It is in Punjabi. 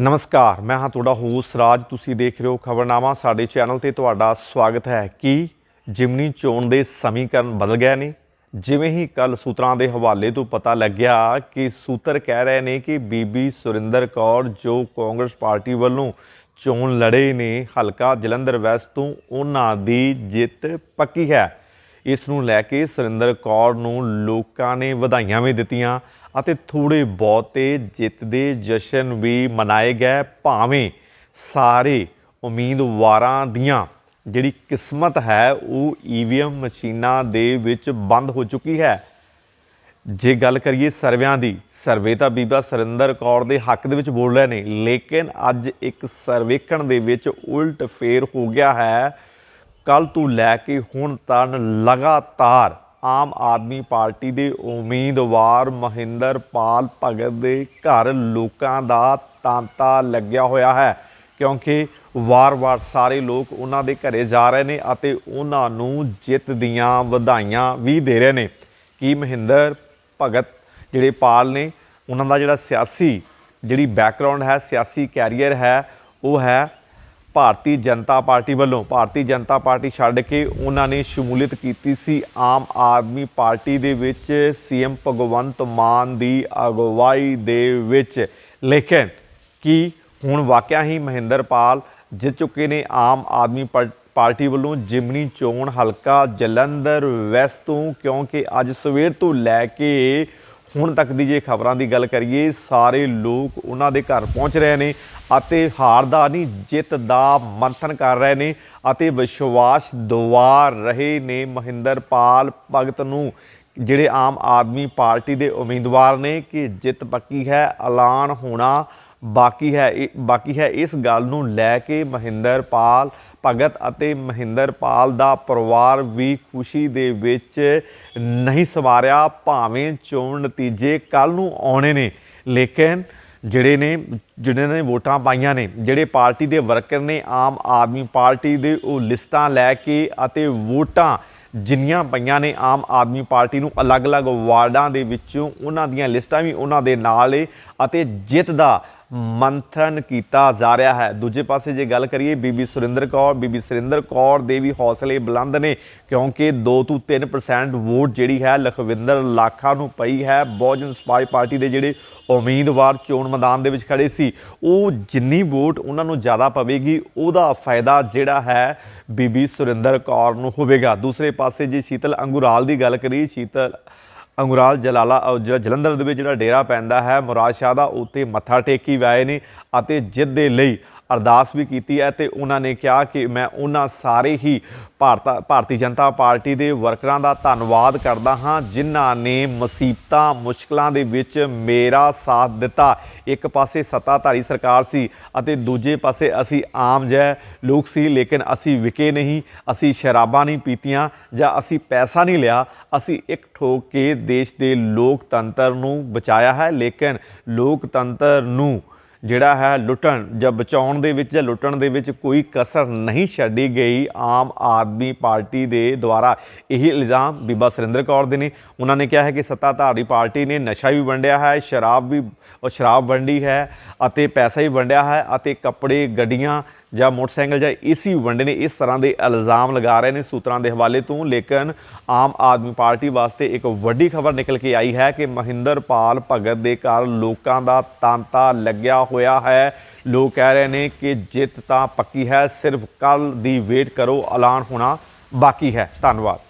ਨਮਸਕਾਰ, ਮੈਂ ਹਾਂ ਤੁਹਾਡਾ ਹੋਸਟ ਰਾਜ, ਤੁਸੀਂ ਦੇਖ ਰਹੇ ਹੋ ਖਬਰਨਾਮਾ, ਸਾਡੇ ਚੈਨਲ ਤੇ ਤੁਹਾਡਾ ਸਵਾਗਤ ਹੈ। ਕੀ ਜਿਮਨੀ ਚੋਣ ਦੇ ਸਮੀਕਰਨ ਬਦਲ ਗਏ ਨੇ? ਜਿਵੇਂ ਹੀ ਕੱਲ ਸੂਤਰਾਂ ਦੇ ਹਵਾਲੇ ਤੋਂ ਪਤਾ ਲੱਗਿਆ ਕਿ ਸੂਤਰ ਕਹਿ ਰਹੇ ਨੇ ਕਿ ਬੀਬੀ ਸੁਰਿੰਦਰ ਕੌਰ, ਜੋ ਕਾਂਗਰਸ ਪਾਰਟੀ ਵੱਲੋਂ ਚੋਣ ਲੜੇ ਨੇ, ਹਲਕਾ ਜਲੰਧਰ ਵੈਸਟ ਤੋਂ, ਉਹਨਾਂ ਦੀ ਜਿੱਤ ਪੱਕੀ ਹੈ। ਇਸ ਨੂੰ ਲੈ ਕੇ ਸੁਰਿੰਦਰ ਕੌਰ ਨੂੰ ਲੋਕਾਂ ਨੇ ਵਧਾਈਆਂ ਵੀ ਦਿੱਤੀਆਂ ਅਤੇ ਥੋੜੇ ਬਹੁਤੇ ਜਿੱਤ ਦੇ ਜਸ਼ਨ ਵੀ ਮਨਾਏ ਗਏ, ਭਾਵੇਂ ਸਾਰੇ ਉਮੀਦਵਾਰਾਂ ਦੀਆਂ ਜਿਹੜੀ ਕਿਸਮਤ ਹੈ, ਉਹ ਈਵੀਐਮ ਮਸ਼ੀਨਾਂ ਦੇ ਵਿੱਚ ਬੰਦ ਹੋ ਚੁੱਕੀ ਹੈ। ਜੇ ਗੱਲ ਕਰੀਏ ਸਰਵਿਆਂ ਦੀ, ਸਰਵੇ ਤਾਂ ਬੀਬਾ ਸਰਿੰਦਰ ਕੌਰ ਦੇ ਹੱਕ ਦੇ ਵਿੱਚ ਬੋਲ ਰਹੇ ਨੇ, ਲੇਕਿਨ ਅੱਜ ਇੱਕ ਸਰਵੇਖਣ ਦੇ ਵਿੱਚ ਉਲਟ ਫੇਰ ਹੋ ਗਿਆ ਹੈ ਕੱਲ ਤੋਂ ਲੈ ਕੇ ਹੁਣ ਤੱਕ ਲਗਾਤਾਰ ਆਮ ਆਦਮੀ ਪਾਰਟੀ ਦੇ ਉਮੀਦਵਾਰ ਮਹਿੰਦਰ ਪਾਲ ਭਗਤ ਦੇ ਘਰ ਲੋਕਾਂ ਦਾ ਤਾਂਤਾ ਲੱਗਿਆ ਹੋਇਆ ਹੈ, ਕਿਉਂਕਿ ਵਾਰ-ਵਾਰ ਸਾਰੇ ਲੋਕ ਉਹਨਾਂ ਦੇ ਘਰੇ ਜਾ ਰਹੇ ਨੇ ਅਤੇ ਉਹਨਾਂ ਨੂੰ ਜਿੱਤ ਦੀਆਂ ਵਧਾਈਆਂ ਵੀ ਦੇ ਰਹੇ ਨੇ। ਕੀ ਮਹਿੰਦਰ ਭਗਤ ਜਿਹੜੇ ਪਾਲ ਨੇ, ਉਹਨਾਂ ਦਾ ਜਿਹੜਾ ਸਿਆਸੀ ਜਿਹੜੀ ਬੈਕਗ੍ਰਾਉਂਡ ਹੈ, ਸਿਆਸੀ ਕੈਰੀਅਰ ਹੈ, ਉਹ ਹੈ ਭਾਰਤੀ ਜਨਤਾ ਪਾਰਟੀ ਵੱਲੋਂ ਭਾਰਤੀ ਜਨਤਾ ਪਾਰਟੀ ਛੱਡ ਕੇ ਉਹਨਾਂ ਨੇ ਸ਼ਮੂਲੀਅਤ ਕੀਤੀ ਸੀ। ਆਮ ਆਦਮੀ ਪਾਰਟੀ ਦੇ ਵਿੱਚ ਸੀਐਮ ਭਗਵੰਤ ਮਾਨ ਦੀ ਅਗਵਾਈ ਦੇ ਵਿੱਚ। ਲੇਕਿਨ ਕੀ ਹੁਣ ਵਾਕਿਆ ਹੀ ਮਹਿੰਦਰ ਪਾਲ ਜਿੱਤ ਚੁੱਕੇ ਨੇ? ਆਮ ਆਦਮੀ ਪਾਰ- ਪਾਰਟੀ ਵੱਲੋਂ ਜਿਮਨੀ ਚੋਣ ਹਲਕਾ ਜਲੰਧਰ ਵੈਸਟ ਤੋਂ, ਕਿਉਂਕਿ ਅੱਜ ਸਵੇਰ ਤੋਂ ਲੈ ਕੇ ਹੁਣ ਤੱਕ ਦੀ ਜੇ ਖਬਰਾਂ ਦੀ ਗੱਲ ਕਰੀਏ, ਸਾਰੇ ਲੋਕ ਉਹਨਾਂ ਦੇ ਘਰ ਪਹੁੰਚ ਰਹੇ ਨੇ ਅਤੇ ਹਾਰ ਦਾ ਨਹੀਂ, ਜਿੱਤ ਦਾ ਮੰਥਨ ਕਰ ਰਹੇ ਨੇ ਅਤੇ ਵਿਸ਼ਵਾਸ ਦਵਾ ਰਹੇ ਨੇ ਮਹਿੰਦਰਪਾਲ ਭਗਤ ਨੂੰ। ਜਿਹੜੇ ਆਮ ਆਦਮੀ ਪਾਰਟੀ ਦੇ ਉਮੀਦਵਾਰ ਨੇ ਕਿ ਜਿੱਤ ਪੱਕੀ ਹੈ, ਐਲਾਨ ਹੋਣਾ ਬਾਕੀ ਹੈ ਇਹ- ਬਾਕੀ ਹੈ ਇਸ ਗੱਲ ਨੂੰ ਲੈ ਕੇ ਮਹਿੰਦਰ ਪਾਲ ਭਗਤ ਅਤੇ ਮਹਿੰਦਰ ਪਾਲ ਦਾ ਪਰਿਵਾਰ ਵੀ ਖੁਸ਼ੀ ਦੇ ਵਿੱਚ ਨਹੀਂ ਸਵਾਰਿਆ, ਭਾਵੇਂ ਚੋਣ ਨਤੀਜੇ ਕੱਲ ਨੂੰ ਆਉਣੇ ਨੇ। ਲੇਕਿਨ ਜਿਹੜੇ ਨੇ, ਜਿਹਨਾਂ ਨੇ ਵੋਟਾਂ ਪਾਈਆਂ ਨੇ, ਜਿਹੜੇ ਪਾਰਟੀ ਦੇ ਵਰਕਰ ਨੇ, ਆਮ ਆਦਮੀ ਪਾਰਟੀ ਦੇ ਉਹ ਲਿਸਟਾਂ ਲੈ ਕੇ ਅਤੇ ਵੋਟਾਂ ਜਿੰਨੀਆਂ ਪਈਆਂ ਨੇ ਆਮ ਆਦਮੀ ਪਾਰਟੀ ਨੂੰ ਅਲੱਗ-ਅਲੱਗ ਵਾਰਡਾਂ ਦੇ ਵਿੱਚੋਂ, ਉਹਨਾਂ ਦੀਆਂ ਲਿਸਟਾਂ ਵੀ ਉਹਨਾਂ ਦੇ ਨਾਲ ਏ ਅਤੇ ਜਿੱਤ ਦਾ ਮੰਥਨ ਕੀਤਾ ਜਾ ਰਿਹਾ ਹੈ। ਦੂਜੇ ਪਾਸੇ ਜੇ ਗੱਲ ਕਰੀਏ, ਬੀਬੀ ਸੁਰਿੰਦਰ ਕੌਰ, ਬੀਬੀ ਸੁਰਿੰਦਰ ਕੌਰ ਦੇ ਵੀ ਹੌਸਲੇ ਬੁਲੰਦ ਨੇ, ਕਿਉਂਕਿ 2 ਤੋਂ 3% ਵੋਟ ਜਿਹੜੀ ਹੈ ਲਖਵਿੰਦਰ ਲਾਖਾ ਨੂੰ ਪਈ ਹੈ। ਬਹੁਜਨ ਸਮਾਜ ਪਾਰਟੀ ਦੇ ਜਿਹੜੇ ਉਮੀਦਵਾਰ ਚੋਣ ਮੈਦਾਨ ਦੇ ਵਿੱਚ ਖੜੇ ਸੀ, ਉਹ ਜਿੰਨੀ ਵੋਟ ਉਹਨਾਂ ਨੂੰ ਜ਼ਿਆਦਾ ਪਵੇਗੀ, ਉਹਦਾ ਫਾਇਦਾ ਜਿਹੜਾ ਹੈ ਬੀਬੀ ਸੁਰਿੰਦਰ ਕੌਰ ਨੂੰ ਹੋਵੇਗਾ। ਦੂਸਰੇ ਪਾਸੇ ਜੇ ਸ਼ੀਤਲ ਅੰਗੁਰਾਲ ਦੀ ਗੱਲ ਕਰੀਏ, ਸ਼ੀਤਲ ਅੰਗੁਰਾਲ ਜਲਾਲਾ ਜਿਹੜਾ ਜਲੰਧਰ ਦੇ ਵਿੱਚ ਜਿਹੜਾ ਡੇਰਾ ਪੈਂਦਾ ਹੈ, ਮੁਰਾਦ ਸ਼ਾਹ ਦਾ ਉੱਤੇ ਮੱਥਾ ਟੇਕੀ ਵਾਏ ਨੇ ਅਤੇ ਜਿੱਦ ਦੇ ਲਈ ਅਰਦਾਸ ਵੀ ਕੀਤੀ ਹੈ ਤੇ ਉਹਨਾਂ ਨੇ ਕਿਹਾ ਕਿ ਮੈਂ ਉਹਨਾਂ ਸਾਰੇ ਹੀ ਭਾਰਤ ਭਾਰਤੀ ਜਨਤਾ ਪਾਰਟੀ ਦੇ ਵਰਕਰਾਂ ਦਾ ਧੰਨਵਾਦ ਕਰਦਾ ਹਾਂ, ਜਿਨ੍ਹਾਂ ਨੇ ਮੁਸੀਬਤਾਂ, ਮੁਸ਼ਕਲਾਂ ਦੇ ਵਿੱਚ ਮੇਰਾ ਸਾਥ ਦਿੱਤਾ। ਇੱਕ ਪਾਸੇ ਸੱਤਾਧਾਰੀ ਸਰਕਾਰ ਸੀ ਅਤੇ ਦੂਜੇ ਪਾਸੇ ਅਸੀਂ ਆਮ ਜੈ ਲੋਕ ਸੀ, ਲੇਕਿਨ ਅਸੀਂ ਵਿਕੇ ਨਹੀਂ, ਅਸੀਂ ਸ਼ਰਾਬਾਂ ਨਹੀਂ ਪੀਤੀਆਂ ਜਾਂ ਅਸੀਂ ਪੈਸਾ ਨਹੀਂ ਲਿਆ। ਅਸੀਂ ਇੱਕ ਠੋਕ ਕੇ ਦੇਸ਼ ਦੇ ਲੋਕਤੰਤਰ ਨੂੰ ਬਚਾਇਆ ਹੈ, ਲੇਕਿਨ ਲੋਕਤੰਤਰ ਨੂੰ ਜਿਹੜਾ ਹੈ ਲੁੱਟਣ ਜਾਂ ਬਚਾਉਣ ਦੇ ਵਿੱਚ ਜਾਂ ਲੁੱਟਣ ਦੇ ਵਿੱਚ ਕੋਈ ਕਸਰ ਨਹੀਂ ਛੱਡੀ ਗਈ। ਆਮ ਆਦਮੀ ਪਾਰਟੀ ਦੇ ਦੁਆਰਾ ਇਹੀ ਇਲਜ਼ਾਮ ਬੀਬਾ ਸੁਰਿੰਦਰ ਕੌਰ ਦੇ ਨੇ। ਉਹਨਾਂ ਨੇ ਕਿਹਾ ਹੈ ਕਿ ਸੱਤਾਧਾਰੀ ਪਾਰਟੀ ਨੇ ਨਸ਼ਾ ਵੀ ਵੰਡਿਆ ਹੈ, ਸ਼ਰਾਬ ਵੀ, ਸ਼ਰਾਬ ਵੰਡੀ ਹੈ ਅਤੇ ਪੈਸਾ ਵੀ ਵੰਡਿਆ ਹੈ ਅਤੇ ਕੱਪੜੇ, ਗੱਡੀਆਂ ਜਾਂ ਮੋਟਰਸਾਈਕਲ ਜਾਂ ਏਸੀ ਵੰਡੇ ਨੇ, ਇਸ ਤਰ੍ਹਾਂ ਦੇ ਇਲਜ਼ਾਮ ਲਗਾ ਰਹੇ ਨੇ ਸੂਤਰਾਂ ਦੇ ਹਵਾਲੇ ਤੋਂ। ਲੇਕਿਨ ਆਮ ਆਦਮੀ ਪਾਰਟੀ ਵਾਸਤੇ ਇੱਕ ਵੱਡੀ ਖਬਰ ਨਿਕਲ ਕੇ ਆਈ ਹੈ ਕਿ ਮਹਿੰਦਰ ਪਾਲ ਭਗਤ ਦੇ ਘਰ ਲੋਕਾਂ ਦਾ ਤਾਂਤਾ ਲੱਗਿਆ ਹੋਇਆ ਹੈ। ਲੋਕ ਕਹਿ ਰਹੇ ਨੇ ਕਿ ਜਿੱਤ ਤਾਂ ਪੱਕੀ ਹੈ, ਸਿਰਫ ਕੱਲ ਦੀ ਵੇਟ ਕਰੋ, ਐਲਾਨ ਹੋਣਾ ਬਾਕੀ ਹੈ। ਧੰਨਵਾਦ।